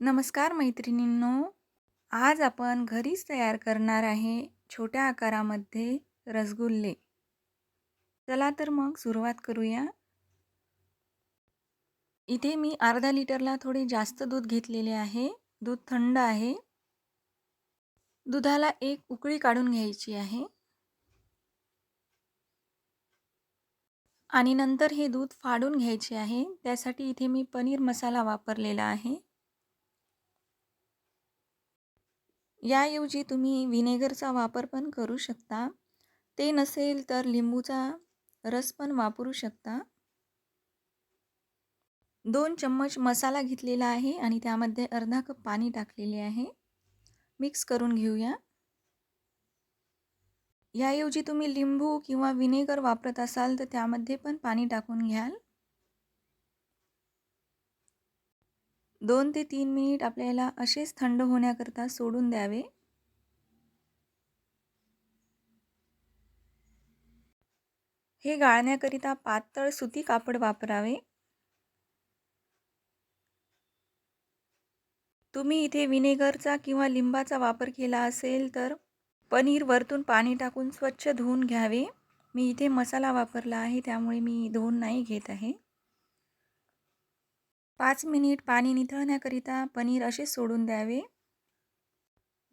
नमस्कार मैत्रिणींनो. आज आपण घरीच तयार करणार आहे छोट्या आकारामध्ये रसगुल्ले. चला तर मग सुरुवात करूया. इथे मी अर्धा लिटरला थोडे जास्त दूध घेतलेले आहे. दूध थंड आहे. दुधाला एक उकळी काढून घ्यायची आहे. आणि नंतर हे दूध फाडून घ्यायचे आहे. त्यासाठी इथे मी पनीर मसाला वापरलेला आहे. याऐवजी तुम्ही विनेगरचा वापर पण करू शकता. ते नसेल तर लिंबूचा रस पण वापरू शकता. दोन चम्मच मसाला घेतलेला आहे आणि त्यामध्ये अर्धा कप पाणी टाकलेले आहे. मिक्स करून घेऊया. याऐवजी तुम्ही लिंबू किंवा विनेगर वापरत असाल तर त्यामध्ये पण पाणी टाकून घ्याल. दोन ते तीन मिनिट आपल्याला असेच थंड होण्याकरता सोडून द्यावे. हे गाळण्याकरिता पातळ सुती कापड वापरावे. तुम्ही इथे विनेगरचा किंवा लिंबाचा वापर केला असेल तर पनीर वरतून पाणी टाकून स्वच्छ धुवून घ्यावे. मी इथे मसाला वापरला आहे त्यामुळे मी धुवून नाही घेत आहे. पाच मिनिट पाणी निथळण्याकरिता पनीर असे सोडून द्यावे.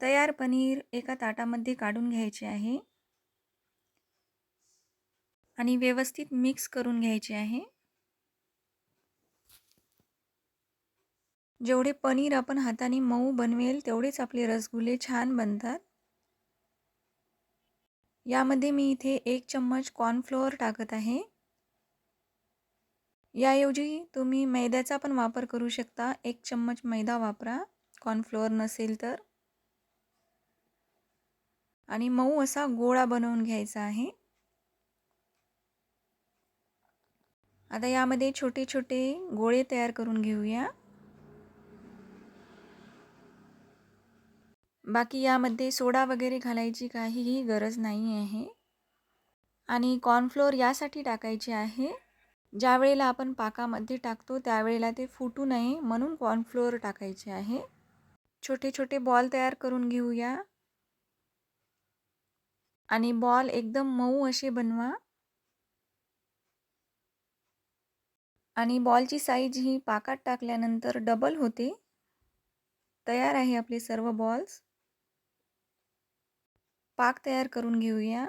तयार पनीर एका ताटामध्ये काढून घ्यायचे आहे. आणि व्यवस्थित मिक्स करून घ्यायचे आहे. जेवढे पनीर आपण हाताने मऊ बनवेल तेवढेच आपले रसगुल्ले छान बनतात. यामध्ये मी इथे एक चम्मच कॉर्नफ्लोअर टाकत आहे. याऐवजी तुम्ही मैद्याचा पण वापर करू शकता. एक चम्मच मैदा वापरा. कॉर्नफ्लोअर नसेल तर. आणि मऊ असा गोळा बनवून घ्यायचा आहे. आता यामध्ये छोटे छोटे गोळे तयार करून घेऊया. बाकी यामध्ये सोडा वगैरे घालायची काहीही गरज नाही आहे. आणि कॉर्नफ्लोअर यासाठी टाकायचे आहे. ज्या वेळेला आपण पाकामध्ये टाकतो त्यावेळेला ते फुटू नये म्हणून कॉर्नफ्लोअर टाकायचे आहे. छोटे छोटे बॉल तयार करून घेऊया. आणि बॉल एकदम मऊ असे बनवा. आणि बॉलची साईज ही पाकात टाकल्यानंतर डबल होते. तयार आहे आपले सर्व बॉल्स पाक तयार करून घेऊया.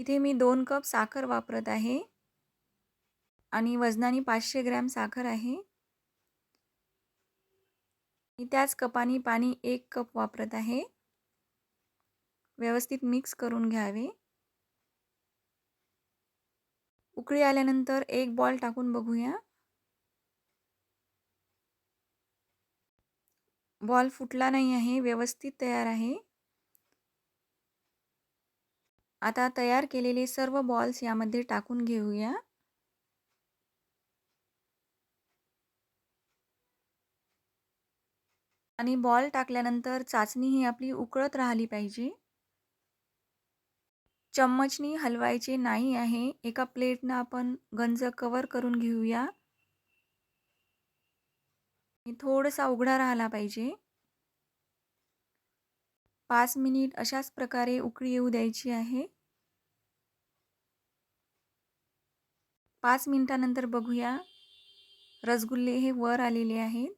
इथे मी दोन कप साखर वापरत आहे. आणि वजनाने पाचशे ग्रॅम साखर आहे. मी त्याच कपाने पाणी एक कप वापरत आहे. व्यवस्थित मिक्स करून घ्यावे. उकळी आल्यानंतर एक बॉल टाकून बघूया. बॉल फुटला नाही आहे व्यवस्थित तयार आहे. आता तयार केलेले सर्व बॉल्स यामध्ये टाकून घेऊया. आणि बॉल टाकल्यानंतर चाचणी ही आपली उकळत राहिली पाहिजे. चम्मचनी हलवायचे नाही आहे. एका प्लेटनं आपण गंज कवर करून घेऊया. थोडासा उघडा राहिला पाहिजे. पाच मिनिट अशाच प्रकारे उकळी येऊ द्यायची आहे. पाच मिनिटानंतर बघूया. रसगुल्ले हे वर आलेले आहेत.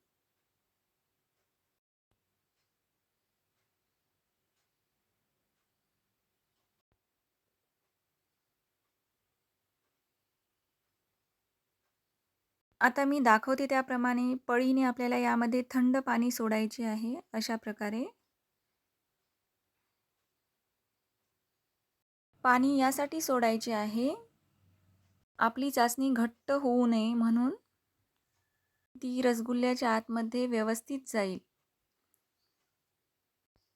आता मी दाखवते त्याप्रमाणे पळीने आपल्याला यामध्ये थंड पाणी सोडायचे आहे अशा प्रकारे. पाणी यासाठी सोडायचे आहे. आपली चाचणी घट्ट होऊ नये म्हणून ती रसगुल्ल्याच्या आतमध्ये व्यवस्थित जाईल.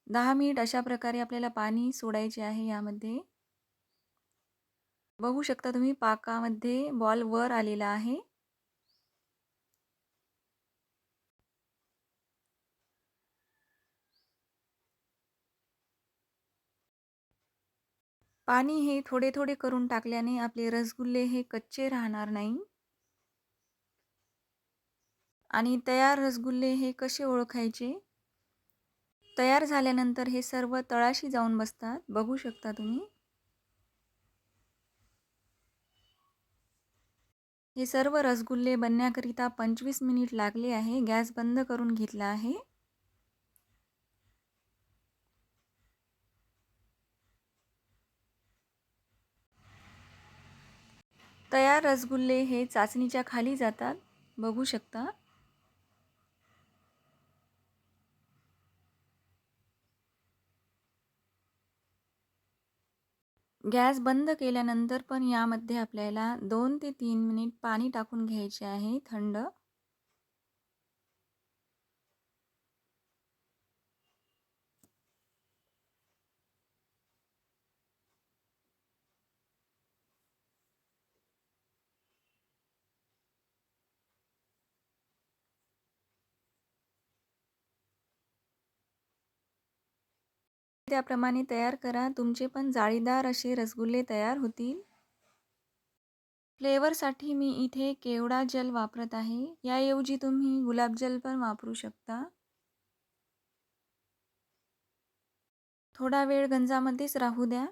दहा मिनिट अशा प्रकारे आपल्याला पाणी सोडायचे आहे यामध्ये. बघू शकता तुम्ही पाकामध्ये बॉल वर आलेला आहे. पाणी हे थोडे थोडे करून टाकल्याने आपले रसगुल्ले हे कच्चे राहणार नाही. आणि तयार रसगुल्ले हे कसे ओळखायचे? तयार झाल्यानंतर हे सर्व तळाशी जाऊन बसतात. बघू शकता तुम्ही. हे सर्व रसगुल्ले बनण्याकरिता पंचवीस मिनिट लागले आहे. गॅस बंद करून घेतला आहे. चार रसगुल्ले हे चाचणीच्या खाली जातात. बघू शकता. गॅस बंद केल्यानंतर पण यामध्ये आपल्याला दोन ते तीन मिनिट पाणी टाकून घ्यायचे आहे थंड. त्याप्रमाणे तयार करा. तुमचे पण जाळीदार असे रसगुल्ले तयार होतील. फ्लेवरसाठी मी इथे केवडा जल वापरत आहे. याऐवजी तुम्ही गुलाबजल पण वापरू शकता. थोडा वेळ गंजामध्येच राहू द्या.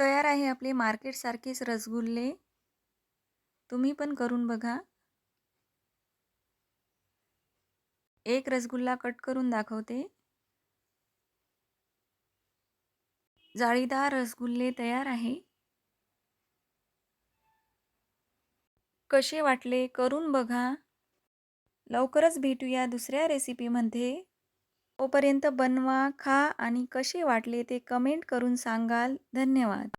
तयार आहे आपले मार्केटसारखेच रसगुल्ले. तुम्ही पण करून बघा. एक रसगुल्ला कट करून दाखवते. जाळीदार रसगुल्ले तयार आहे. कसे वाटले करून बघा. लवकरच भेटूया दुसऱ्या रेसिपीमध्ये तोपर्यंत बनवा खा आणि कसे वाटले ते कमेंट करून सांगाल. धन्यवाद.